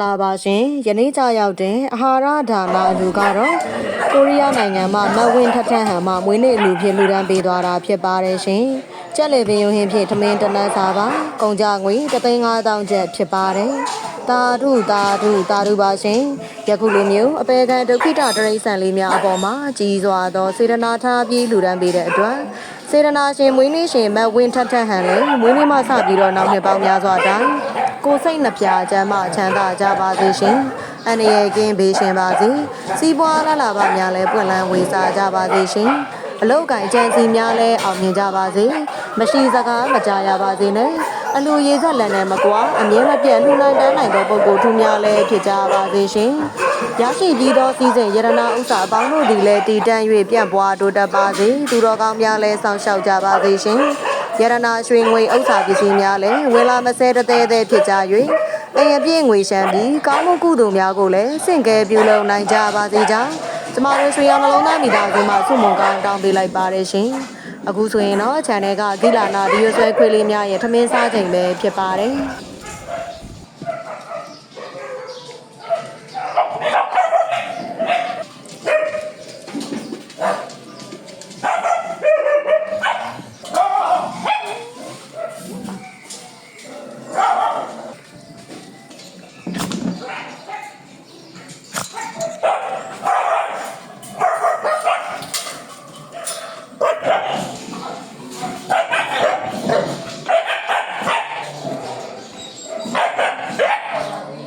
လာပါရှင်ယနေ့ကြရောက်တဲ့အာဟာရဒါနအလူကတော့ကိုရီးယားနိုင်ငံမှာမတ်ဝင်းထထန်ဟန်မှမွေးနေ့အလူဖြစ်လူဒန်းပေးသွားတာဖြစ်ပါတယ်ရှင်ကြက်လေပင်ယုံဟင်းဖြင့်ထမင်းတနတ်စာပါကုန်ကြငွေ3,500ကျပ်ဖြစ်ပါတယ်တာဓုတာဓုတာဓုပါရှင်ယခုလိုမျိုးအပေခံဒုက္ခိတတရိษံလေးများအပေါ်မှာကြီးစွာသောစေတနာထားပြီးလူဒန်းပေးတဲ့အတွက်စေတနာရှင်မွေးနေ့ရှင်မတ်ဝင်းထထန်ဟန်လည်းမွေးနေ့မှစပြီးတော့နောက်နှစ်ပေါင်းများစွာတိုင် ကိုယ်စိတ်နှပြချမ်းမချမ်းသာကြပါစေရှင်။အန္တရာယ်ကင်းဘေးရှင်ပါစေ။စီးပွားလာလာပါများလဲပွင့်လန်းဝေစားကြပါစေရှင်။အလောက်ကင်ကြံစီများလဲအောင်မြင်ကြပါစေ။မရှိစကားမကြရပါစေနဲ့။အလူရည်ဆက်လန်နဲ့မကွာအမြဲမပြတ်လှူနိုင်တန်းနိုင်သောပုဂ္ဂိုလ်ထူးများလဲဖြစ်ကြပါစေရှင်။ရရှိပြီးသောစီစဉ်ယရနာဥစ္စာအပေါင်းတို့သည်လည်းတည်တံ့၍ပြန့်ပွားတိုးတက်ပါစေ။သူတော်ကောင်းများလဲဆောင်ရှောက်ကြပါစေရှင်။ ရတနာရွှေငွေဥစ္စာပစ္စည်းများလည်းဝေလာမဆဲတသေးသေးဖြစ်ကြ၍အယပြည့်ငွေရှမ်းပြီးကောင်းမှုကုသိုလ်များကိုလည်းစင့်ကဲပြုလုပ်နိုင်ကြပါစေကြောင်းကျမတို့ရွှေရောင်နှလုံးသားမိသားစုမှဆုမွန်ကောင်းတောင်းပေးလိုက်ပါတယ်ရှင်အခုဆိုရင်တော့ channel ကဂိလာနာဒီရွှဲခွေးလေးများရဲ့ထမင်းစားချိန်ပဲဖြစ်ပါတယ် あっ!